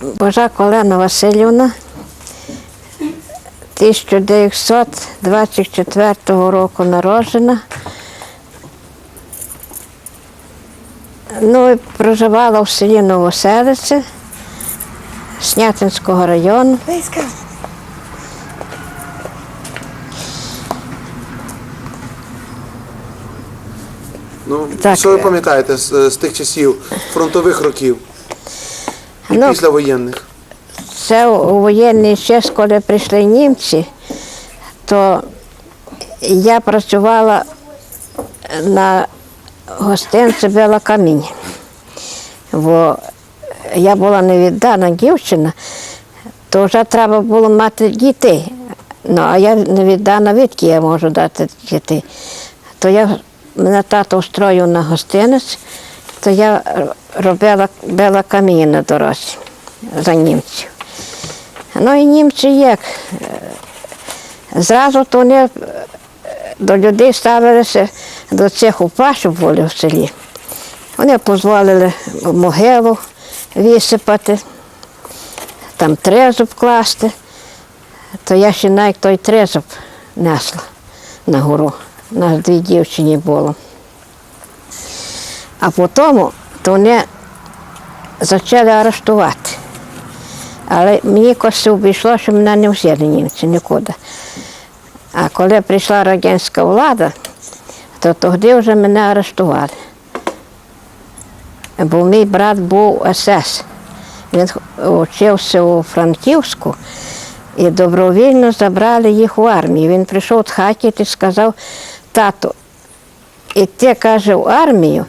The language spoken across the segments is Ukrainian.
Божак Олена Васильівна 1924 року народжена. Ну проживала в селі Новоселице Снятинського району. Ну, Так. що ви пам'ятаєте з, з тих часів фронтових років і Ну, післявоєнних? Це у воєнний час, коли прийшли німці, то я працювала на гостинці Бела Камінь. Бо я була невіддана дівчина, то вже треба було мати дітей. Ну, а я невіддана, відки я можу дати дітей. То я мене тато устроїв на гостинець, то я робила бела каміння на за німців. Ну і німці як? е, Зразу то вони е, до людей ставилися до цих упа, щоб були в селі. Вони дозволили могилу висипати, там трезуб класти. То я ще навіть той трезуб несла на гору. Нас дві дівчині було. А потім то вони почали арештувати. Але мені якось обійшло, що мене не взяли німці нікуди. А коли прийшла радянська влада, то тоді вже мене арештували. Бо мій брат був СС. Він вчився у Франківську і добровільно забрали їх в армію. Він прийшов з хаті і сказав, тату, іти, каже, в армію,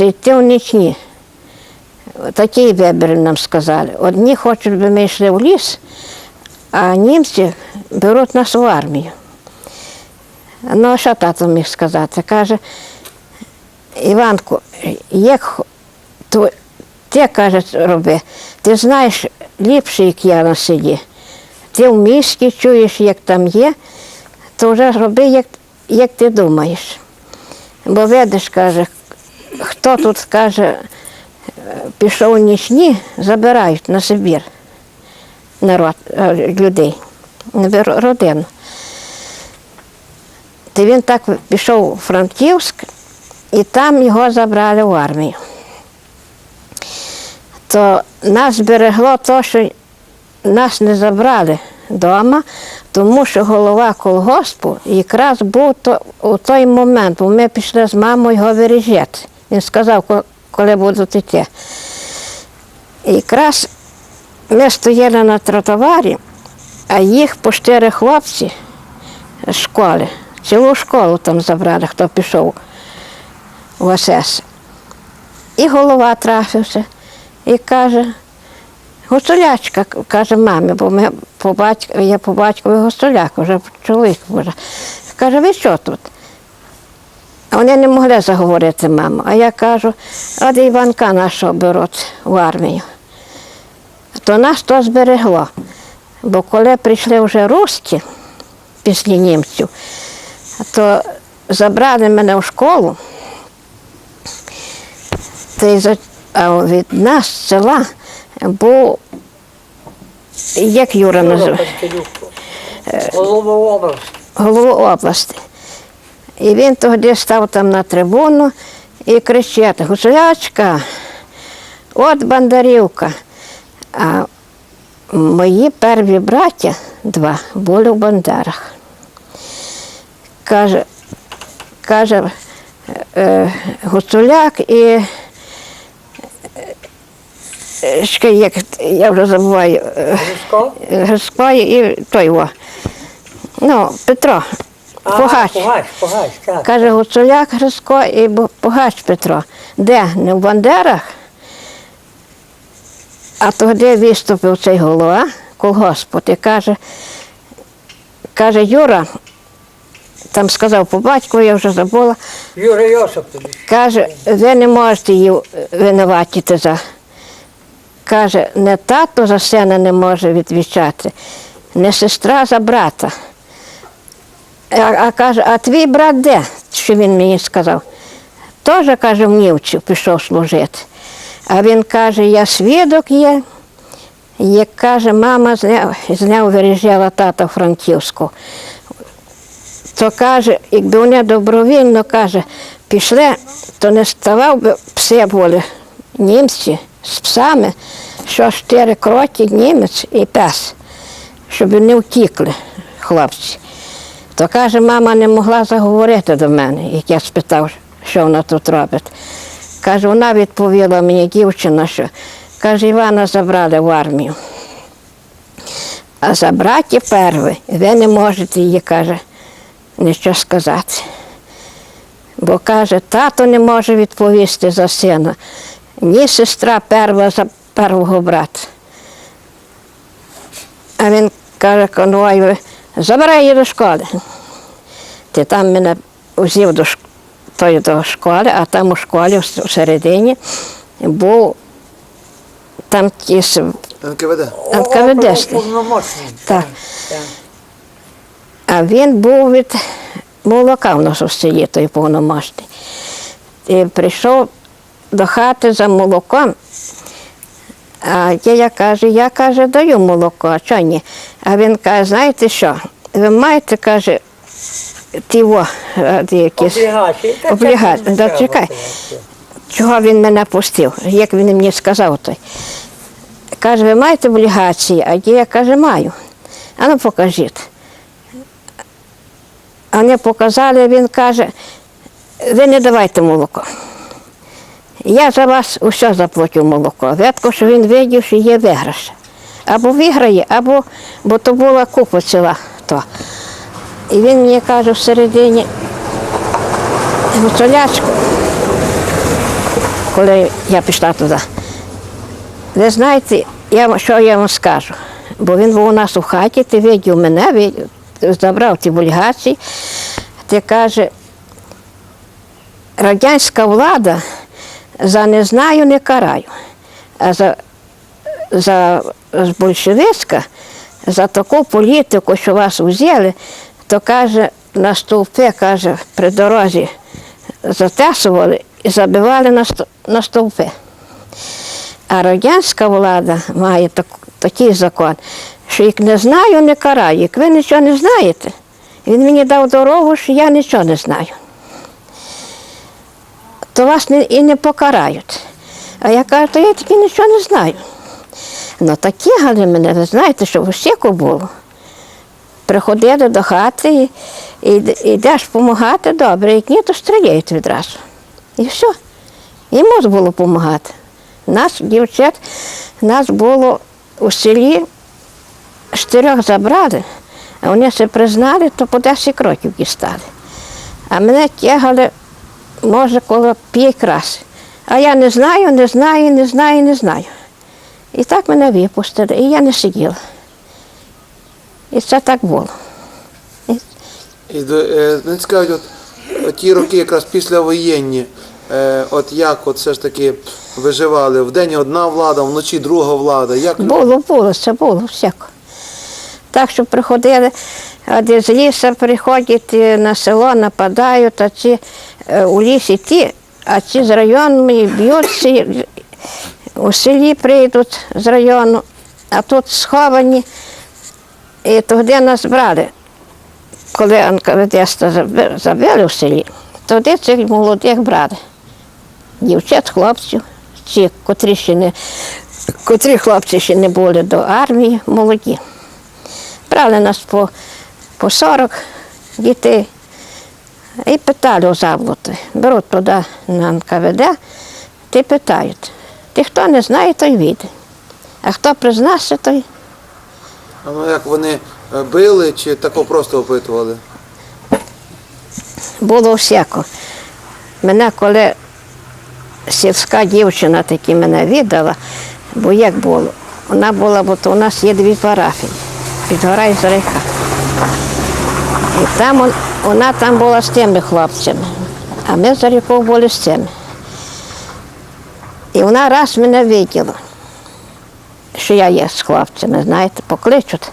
йти в нічні. Такий вибір нам сказали. Одні хочуть, щоб ми йшли в ліс, а німці беруть нас в армію. Ну, а що тато міг сказати? Каже, Іванку, як то ти каже, роби, ти знаєш ліпше, як я на селі. Ти в місті чуєш, як там є, то вже роби, як, як ти думаєш. Бо видиш, каже, хто тут каже, пішов нічні, забирають на Сибір народ, е, людей, родину. То він так пішов у Франківськ, і там його забрали в армію. То нас зберегло те, що нас не забрали вдома, тому що голова колгоспу якраз був то, у той момент, бо ми пішли з мамою його виріжати. Він сказав, коли будуть йти. І якраз ми стояли на тротуарі, а їх по чотири хлопці з школи, цілу школу там забрали, хто пішов в СС. І голова трафився і каже, гуцулячка, каже мамі, бо ми по батьку, я по батькові гуцуляк, вже чоловік. Каже, ви що тут? Вони не могли заговорити маму. А я кажу, от Іванка нашого беруть в армію. То нас то зберегло. Бо коли прийшли вже русські після німців, то забрали мене в школу. А від нас села був, як Юра називає, Голова області. І він тоді став там на трибуну і кричить, гуслячка, от Бандарівка. А мої перві браття, два, були в Бандарах. Каже, каже е, Гуцуляк і е, ще як я вже забуваю. е, Гришко? І той о. Ну, Петро, Погач. Погач, Погач, так. Каже Гуцуляк Грицько і Погач Петро. Де? Не в Бандерах? А тоді виступив цей голова колгоспу і каже, каже, Юра, там сказав по батьку, я вже забула, Юрій Йосипович. Каже, ви не можете її винуватити за. Каже, не тато за сина не може відвічати, не сестра за брата. А, каже, а твій брат де? Що він мені сказав? Теж, каже, в Нівців пішов служити. А він каже, я свідок є, Як каже, мама зняв, зняв виріжала тата Франківську. То каже, якби вони добровільно каже, пішли, то не ставав би пси були німці з псами, що чотири кроки німець і пес, щоб не втікли хлопці. То каже, мама не могла заговорити до мене, як я спитав, що вона тут робить. Каже, вона відповіла мені, дівчина, що каже, Івана забрали в армію. А за браті перви ви не можете їй, каже, нічого сказати. Бо каже, тато не може відповісти за сина, ні сестра перва за первого брата. А він каже конвою, забирай її до школи. Ти там мене взяв до, тої до школи, а там у школі в середині був там ті с- НКВД. Так. А він був від молока в нас у селі, той повномасний. І прийшов до хати за молоком. А я каже, я каже, даю молоко, а чого ні? А він каже, знаєте що? Ви маєте, каже, ті во, е, якісь. Не Да, чекай. Чого він мене пустив? Як він мені сказав той. Каже, ви маєте облігації, а я каже, маю. А ну покажіть. А вони показали, він каже, ви не давайте молоко. Я за вас усе заплатю молоко. Ветко, що він видів, що є виграш. Або виграє, або бо то була купа ціла. То. І він мені каже всередині, гуцулячку, коли я пішла туди. Ви знаєте, я, що я вам скажу? Бо він був у нас у хаті, ти видів мене, видів, забрав ті бульгації, ти каже, радянська влада за не знаю, не караю, а за, за большевицька, за таку політику, що вас взяли, то каже, на стовпи, каже, при дорозі затесували і забивали на, на стовпи. А радянська влада має так, такий закон, що як не знаю, не караю. Як ви нічого не знаєте, він мені дав дорогу, що я нічого не знаю. То вас не, і не покарають. А я кажу, то я таки нічого не знаю. Ну такі гали мене, ви знаєте, що в усіку було. Приходили до хати і, і, йдеш допомагати добре, як ні, то стріляють відразу. І все. І можна було допомагати. Нас, дівчат, нас було у селі чотирьох забрали, а вони се признали, то по 10 років дістали. А мене тягали, може, коло п'ять раз. А я не знаю, не знаю, не знаю, не знаю. І так мене випустили, і я не сиділа. І це так було. І до- е, не цікавить, от, от ті роки, якраз післявоєнні, е, от як от все ж таки виживали? Вдень одна влада, вночі друга влада. Як Було, було, це було всяко. Так що приходили, де з лісу приходять на село, нападають, а ці е, у лісі ті, а ці з району б'ються, у селі прийдуть з району, а тут сховані. І тоді нас брали. Коли НКВД забили в селі, тоді цих молодих брали дівчат, хлопців, ці, котрі ще не, котрі хлопці ще не були до армії, молоді. Брали нас по, по 40 дітей і питали у заблути. Беруть туди на НКВД, ти питають. Ти хто не знає, той віде. А хто признався, той А ну як вони е, били чи тако просто опитували? було всяко. Мене коли сільська дівчина таки мене віддала, бо як було? Вона була, бо то у нас є дві парафії, Підгора і Зарейка. І там он- вона там була з тими хлопцями, а ми за рікою були з цими. І вона раз мене виділа, що я є з хлопцями, знаєте, покличуть.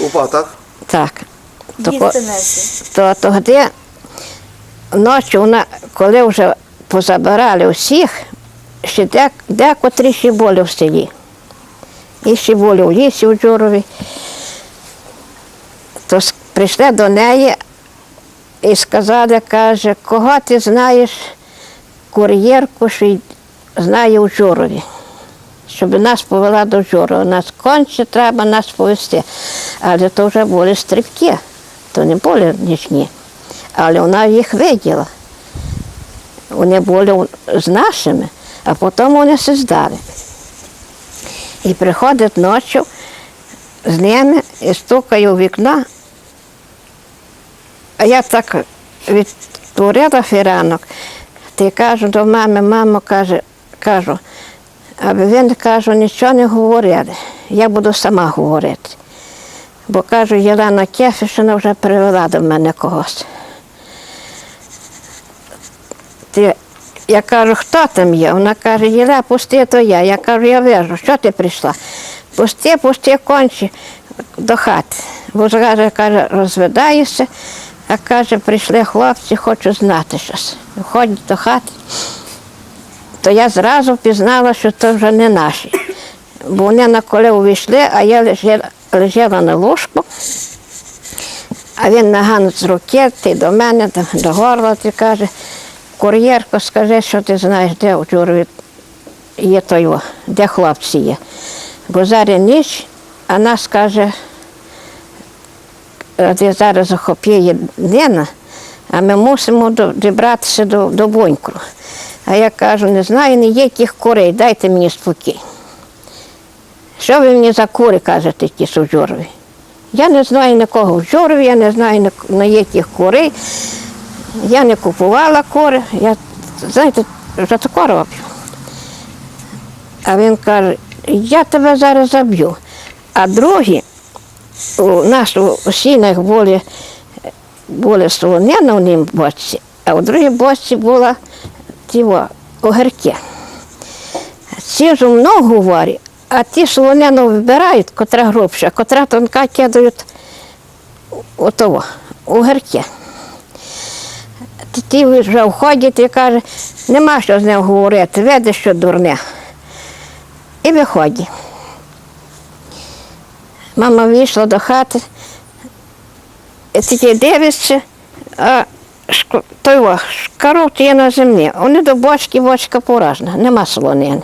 Упа, так? Так. То, ко- то тоді ночі вона, коли вже позабирали усіх, ще де, декотрі ще були в селі. і ще були у лісі у Джурові. То прийшли до неї і сказали, каже, кого ти знаєш кур'єрку, що знає у Джурові, щоб нас повела до Джурова. Нас конче треба нас повести. Але то вже були стрибки, то не були нічні. Але вона їх виділа. Вони були з нашими, а потім вони се здали. І приходить ночі з ними і стукає у вікно. А я так відтворила фіранок, ти кажу до мами, мамо каже, кажу, аби він кажу, нічого не говорили. Я буду сама говорити. Бо кажу, Єлена Кефішина вже привела до мене когось. Ти, я кажу, хто там є? Вона каже, Єля, пусти, то я. Я кажу, я вижу, що ти прийшла? Пусти, пусти, кончи до хати. Бо каже, розвидаєшся, а каже, прийшли хлопці, хочу знати щось. Входять до хати. То я зразу пізнала, що це вже не наші. Бо вони на коле увійшли, а я лежала, лежала на ложку. А він наган з руки, ти до мене, до, горла, ти каже, кур'єрко, скажи, що ти знаєш, де у Джурові є той, де хлопці є. Бо зараз ніч, а нас каже, «Е, ти зараз захопіє днина, а ми мусимо до- дібратися до, до бунькру. А я кажу, не знаю ніяких курей, дайте мені спокій. Що ви мені за кури кажете, ті що? Я не знаю нікого в Журові, я не знаю ні- ніяких курей. Я не купувала кури, я, знаєте, вже тако роблю. А він каже, я тебе зараз заб'ю. А другі, у нас у, сінах були, були солонина в нім бочці, а у другій бочці була ті о, огірки. Ці ж много говорять, а ті солонину вибирають, котра грубша, котра тонка кидають у того, у гірки. Ті- вже входять і каже, нема що з ним говорити, видиш, що дурне. І виходить. Мама вийшла до хати, тільки дивиться, а той шкарут є на землі. Вони до бочки, бочка поражена, нема солонини.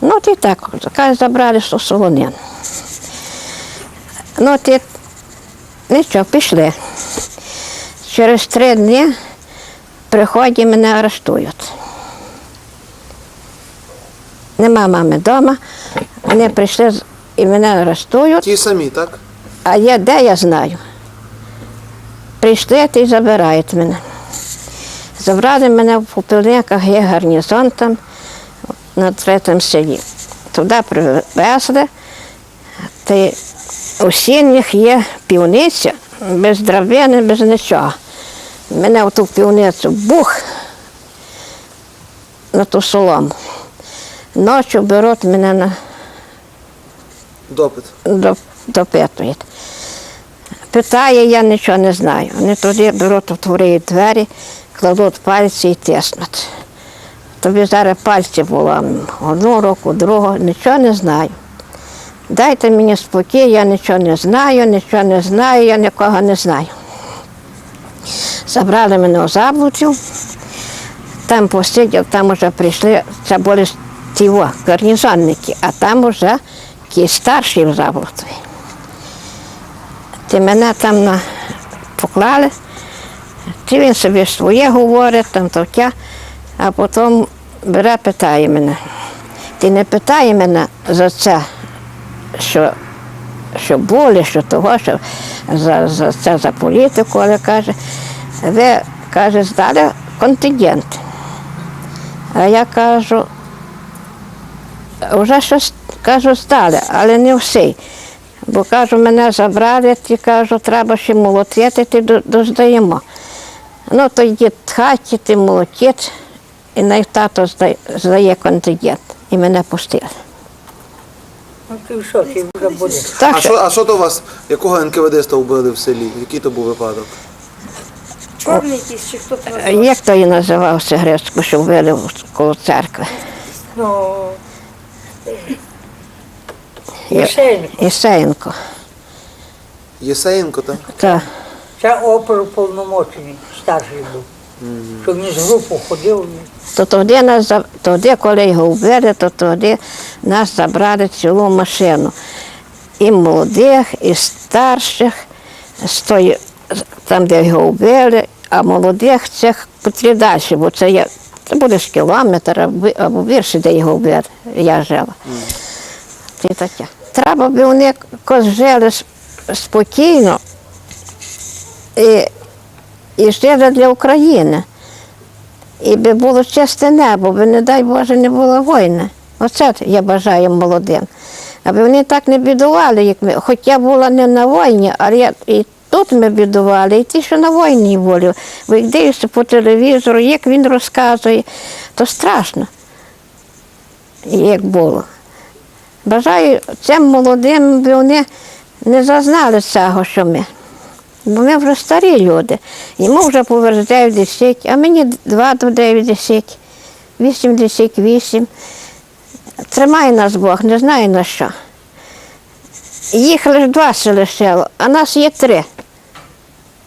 Ну, ти так, каже, забрали су солонину. Ну, ти нічого, пішли. Через три дні приходять мене арештують. Нема мами вдома, вони прийшли і мене арештують. Ті самі, так? А я де я знаю? Прийшли й забирають мене. Забрали мене в Попільниках, є гарнізон там на третьому селі. Туди привезли, та у сіннях є півниця, без драбини, без нічого. Мене в ту півницю бух на ту солому. Ночі беруть мене на Допит. доп- допитують. Питає, я нічого не знаю. Вони тоді беруть, отворюють двері, кладуть пальці і тиснуть. Тобі зараз пальці було одну руку, другу, нічого не знаю. Дайте мені спокій, я нічого не знаю, нічого не знаю, я нікого не знаю. Забрали мене у Заблуцю, там посидів, там вже прийшли, це були ті гарнізонники, а там вже ті старші в Заблуцеві. Ти мене там на... поклали, ти він собі своє говорить, там таке, а потім бере, питає мене. Ти не питає мене за це, що, що болі, що того, що за, за це за політику, але каже, ви каже, здали контингент. А я кажу, вже щось кажу, здали, але не всі. Бо кажу, мене забрали, ті кажу, треба ще молотити, ти доздаємо. Ну, то йди хаті, ти молотить, і най тато здає, здає контингент. І мене пустили. Ну ти що, ти вже будеш. Так А що, що, а що то у вас, якого НКВД-ста вбили в селі? Який то був випадок? Чорний якийсь чи хто там? як то і називався Грецько, що вбили коло церкви? Ну, Єсенко. Єсеєнко, так? Так. Це оперуповномочений старший був. Що він з групу ходив. То тоді, нас, тоді, коли його вбили, то тоді нас забрали цілу машину. І молодих, і старших, з тої, там, де його вбили, а молодих цих далі, бо це, є, це буде ж кілометр або, або більше, де його вбили. Я жила. Це таке. Треба б вони жили спокійно і, і жили для України. І би було чисте небо, би, не дай Боже, не було війни. Оце я бажаю молодим. Аби вони так не бідували, як ми. Хоч я була не на війні, але я, і тут ми бідували, і ті, що на війні були. Бо як дивишся по телевізору, як він розказує, то страшно, як було. Бажаю цим молодим, би вони не зазнали цього, що ми. Бо ми вже старі люди. Йому вже поверх 90, а мені 2 до 90, 88. Тримає нас Бог, не знаю на що. Їх лише два се лишило, а нас є три.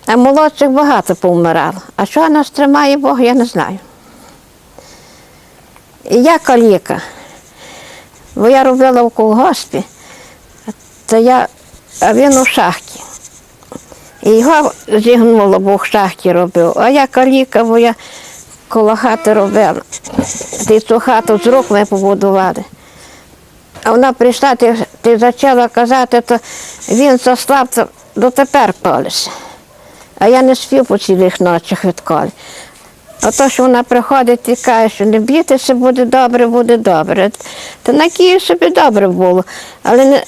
А молодших багато повмирало. А що нас тримає Бог, я не знаю. Я каліка. Бо я робила в колгоспі, то я, а він у шахті. І його зігнуло, бо в шахті робив. А я каліка, бо я коло хати робила. Ти цю хату з рук ми побудували. А вона прийшла, ти, ти почала казати, то він заслав, то дотепер колись. А я не спів по цілих ночах відколи. А то, що вона приходить і каже, що не бійтеся, буде добре, буде добре. Та на Київ собі добре було. Але не,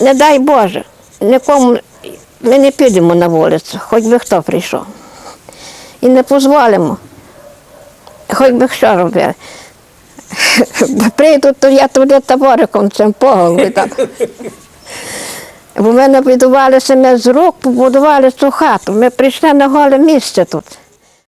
не дай Боже, нікому ми не підемо на вулицю, хоч би хто прийшов. І не дозволимо, хоч би що робили. Бо прийдуть, то я туди табориком цим по. Бо ми набудувалися ми з рук, побудували цю хату. Ми прийшли на голе місце тут.